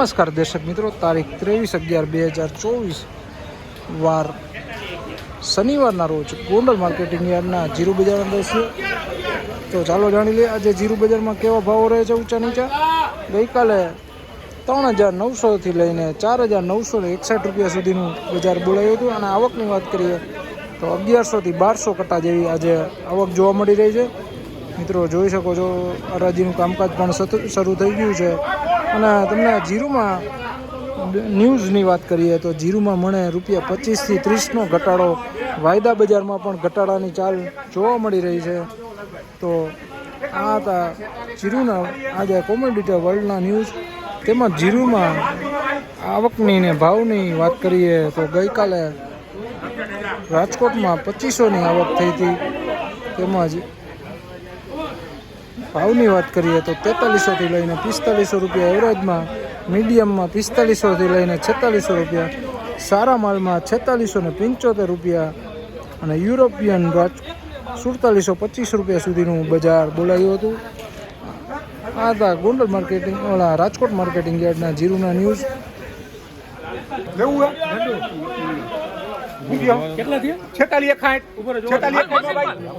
નમસ્કાર દર્શક મિત્રો, તારીખ ત્રેવીસ અગિયાર બે હજાર ચોવીસ વાર શનિવારના રોજ ગોંડલ માર્કેટિંગ યાર્ડના જીરુ અંદર છે. તો ચાલો જાણી લઈએ, આજે જીરુ બજારમાં કેવા ભાવો રહે છે ઊંચા નીચા? ગઈકાલે ત્રણ હજાર નવસોથી લઈને ચાર હજાર નવસો ને એકસઠ રૂપિયા સુધીનું બજાર બોલાયું હતું. અને આવકની વાત કરીએ તો અગિયારસોથી બારસો કટા જેવી આજે આવક જોવા મળી રહી છે. મિત્રો જોઈ શકો છો હરાજીનું કામકાજ પણ શરૂ થઈ ગયું છે. અને તમને જીરુમાં ન્યૂઝની વાત કરીએ તો જીરુમાં મને રૂપિયા પચીસથી ત્રીસનો ઘટાડો, વાયદા બજારમાં પણ ઘટાડાની ચાલ જોવા મળી રહી છે. તો આ હતા જીરુના આજે કોમોડિટી વર્લ્ડના ન્યૂઝ. તેમાં જીરુમાં આવકની ને ભાવની વાત કરીએ તો ગઈકાલે રાજકોટમાં પચીસોની આવક થઈ હતી. તેમજ ભાવની વાત કરીએ તો તેતાલીસોથી લઈને પિસ્તાલીસો રૂપિયા એવરેજમાં મીડિયમમાં પિસ્તાલીસોથી લઈને છેતાલીસો રૂપિયા, સારા માલમાં છેતાલીસો ને પંચોતેર રૂપિયા અને યુરોપિયન રાજ સુડતાલીસો પચીસ રૂપિયા સુધીનું બજાર બોલાયું હતું. આ હતા ગોંડલ માર્કેટિંગ, ઓલા રાજકોટ માર્કેટિંગ યાર્ડના જીરુના ન્યૂઝ. કેટલા થયા? છેતાલી એક સાઠ છેતાલી એક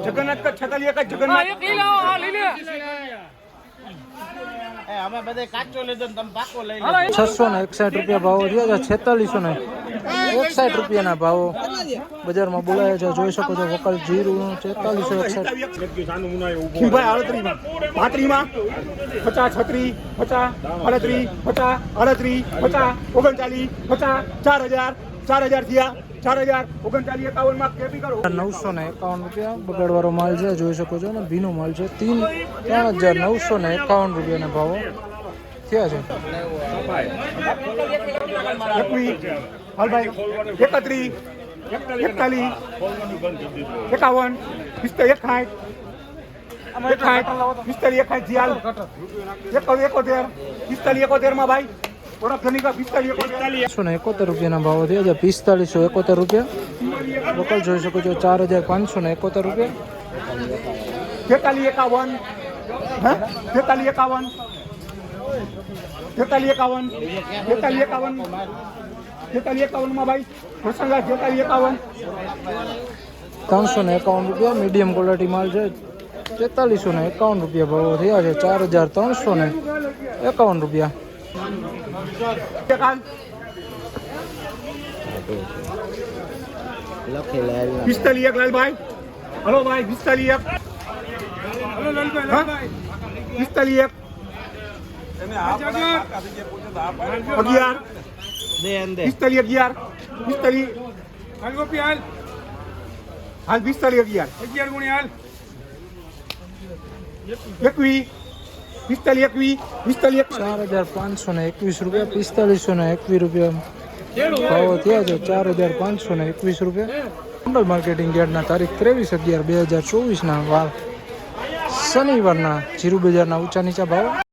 જગન્નાથ કર છેતાલી એક જગન્નાથ. અમે બધે કાચો લીધો ને તમે પાકો લઈ લો. છસો ને એકસાઠ રૂપિયા ભાવો થયા છે છેતાલીસો ને એકસાઠ રૂપિયાના ભાવો. બજારમાં બોલાયા છે જોઈ શકો છો વકલ જીરું છેતાલીસો એકસાઠ. પાંત્રીમાં પચાસ છત્રી પચાસ અડત્રીસ પચાસ અડત્રીસ પચાસ ઓગણચાલીસ પચાસ ચાર હજાર ચાર હજાર થયા. ચાર હજાર ઓગણચાલીસ એકાવનમાં કેપી કરો. નવસો ને એકાવન રૂપિયા બગાડવાળો માલ છે જોઈ શકો છો ને ભીનો માલ છે. તીન ત્રણ હજાર નવસો ને એકાવન રૂપિયાના ભાવો થયા છે. હાલભાઈ એકત્રીસ એકતાલીસ એકાવન પિસ્તાલીસ એક સાઠ એક સાઠ પિસ્તાલીસ એક સાઠ થયા એકોતેર એકોતેર પિસ્તાલીસ એકોતેરમાં ભાઈ એકસો ને એકોતેર રૂપિયાના ભાવો થયા છે? પિસ્તાલીસો એકોતેર રૂપિયા? લોકલ જોઈ શકો છો ચાર હજાર પાંચસો ને એકોતેર રૂપિયા. તેતાલી એકાવન. હે? તેતાલીસ એકાવન. તેતાલી એકાવન. તેતાલી એકાવન. તેતાલી એકાવનમાં ભાઈ પ્રસંગા તેતાલી એકાવન. ત્રણસો ને એકાવન રૂપિયા મીડિયમ ક્વોલિટી માલ છે. તેતાલીસો ને એકાવન રૂપિયા ભાવો થયા છે ચાર હજાર ત્રણસો ને એકાવન રૂપિયા. પિસ્તાલીસ એક લાલભાઈ હલો ભાઈ પિસ્તાલીસ એક? પિસ્તાલીસ એક અગિયાર પિસ્તાલીસ અગિયાર પિસ્તાલીસ હાલ પિસ્તાલીસ અગિયાર એકવીસ પિસ્તાલીસ એકવીસ, પિસ્તાલીસ ચાર હજાર પાંચસો ને એકવીસ રૂપિયા, પિસ્તાલીસો ને એકવીસ રૂપિયા. ભાવો થયા છે ચાર હજાર પાંચસો ને એકવીસ રૂપિયા. મંડળ માર્કેટિંગ યાર્ડના તારીખ ત્રેવીસ અગિયાર, બે હજાર ચોવીસના વાર શનિવારના જીરુ બજારના ઊંચા નીચા ભાવ.